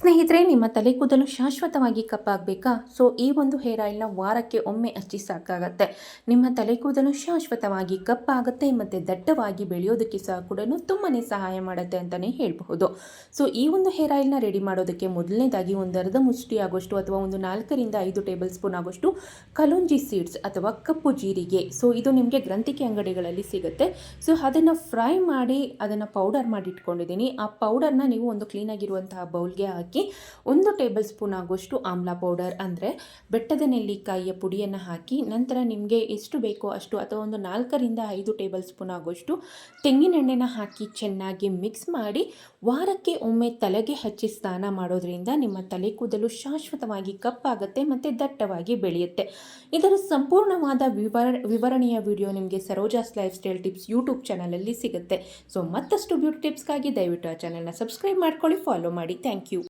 ಸ್ನೇಹಿತರೆ, ನಿಮ್ಮ ತಲೆ ಕೂದಲು ಶಾಶ್ವತವಾಗಿ ಕಪ್ಪಾಗಬೇಕಾ? ಸೊ, ಈ ಒಂದು ಹೇರ್ ಆಯಿಲ್ನ ವಾರಕ್ಕೆ ಒಮ್ಮೆ ಹಚ್ಚಿ ಸಾಕಾಗತ್ತೆ. ನಿಮ್ಮ ತಲೆ ಕೂದಲು ಶಾಶ್ವತವಾಗಿ ಕಪ್ಪಾಗುತ್ತೆ ಮತ್ತು ದಟ್ಟವಾಗಿ ಬೆಳೆಯೋದಕ್ಕೆ ಸಹ ಕೂಡ ತುಂಬಾ ಸಹಾಯ ಮಾಡುತ್ತೆ ಅಂತಲೇ ಹೇಳಬಹುದು. ಸೊ, ಈ ಒಂದು ಹೇರ್ ಆಯಿಲ್ನ ರೆಡಿ ಮಾಡೋದಕ್ಕೆ ಮೊದಲನೇದಾಗಿ ಒಂದು ಅರ್ಧ ಮುಷ್ಟಿ ಆಗೋಷ್ಟು ಅಥವಾ ಒಂದು ನಾಲ್ಕರಿಂದ ಐದು ಟೇಬಲ್ ಸ್ಪೂನ್ ಆಗೋಷ್ಟು ಕಲೋಂಜಿ ಸೀಡ್ಸ್ ಅಥವಾ ಕಪ್ಪು ಜೀರಿಗೆ. ಸೊ, ಇದು ನಿಮಗೆ ಗ್ರಂಥಿಕೆ ಅಂಗಡಿಗಳಲ್ಲಿ ಸಿಗುತ್ತೆ. ಸೊ, ಅದನ್ನು ಫ್ರೈ ಮಾಡಿ ಅದನ್ನು ಪೌಡರ್ ಮಾಡಿ ಇಟ್ಕೊಂಡಿದ್ದೀನಿ. ಆ ಪೌಡರ್ನ ನೀವು ಒಂದು ಕ್ಲೀನಾಗಿರುವಂತಹ ಬೌಲ್ಗೆ ಹಾಕಿ ಒಂದು ಟೇಬಲ್ ಸ್ಪೂನ್ ಆಗುವಷ್ಟು ಆಮ್ಲ ಪೌಡರ್ ಅಂದರೆ ಬೆಟ್ಟದ ನೆಲ್ಲಿಕಾಯಿಯ ಪುಡಿಯನ್ನು ಹಾಕಿ ನಂತರ ನಿಮಗೆ ಎಷ್ಟು ಬೇಕೋ ಅಷ್ಟು ಅಥವಾ ಒಂದು ನಾಲ್ಕರಿಂದ ಐದು ಟೇಬಲ್ ಸ್ಪೂನ್ ಆಗುವಷ್ಟು ತೆಂಗಿನೆಣ್ಣೆನ ಹಾಕಿ ಚೆನ್ನಾಗಿ ಮಿಕ್ಸ್ ಮಾಡಿ ವಾರಕ್ಕೆ ಒಮ್ಮೆ ತಲೆಗೆ ಹಚ್ಚಿ ಸ್ನಾನ ಮಾಡೋದ್ರಿಂದ ನಿಮ್ಮ ತಲೆ ಕೂದಲು ಶಾಶ್ವತವಾಗಿ ಕಪ್ಪಾಗುತ್ತೆ ಮತ್ತು ದಟ್ಟವಾಗಿ ಬೆಳೆಯುತ್ತೆ. ಇದರ ಸಂಪೂರ್ಣವಾದ ವಿವರ ವಿವರಣೆಯ ವಿಡಿಯೋ ನಿಮಗೆ Saroja's life style tips YouTube ಚಾನಲಲ್ಲಿ ಸಿಗುತ್ತೆ. ಸೊ ಮತ್ತಷ್ಟು ಬ್ಯೂಟಿ ಟಿಪ್ಸ್ಗಾಗಿ ದಯವಿಟ್ಟು ಆ ಚಾನಲ್ನ ಸಬ್ಸ್ಕ್ರೈಬ್ ಮಾಡ್ಕೊಳ್ಳಿ, ಫಾಲೋ ಮಾಡಿ. Thank you.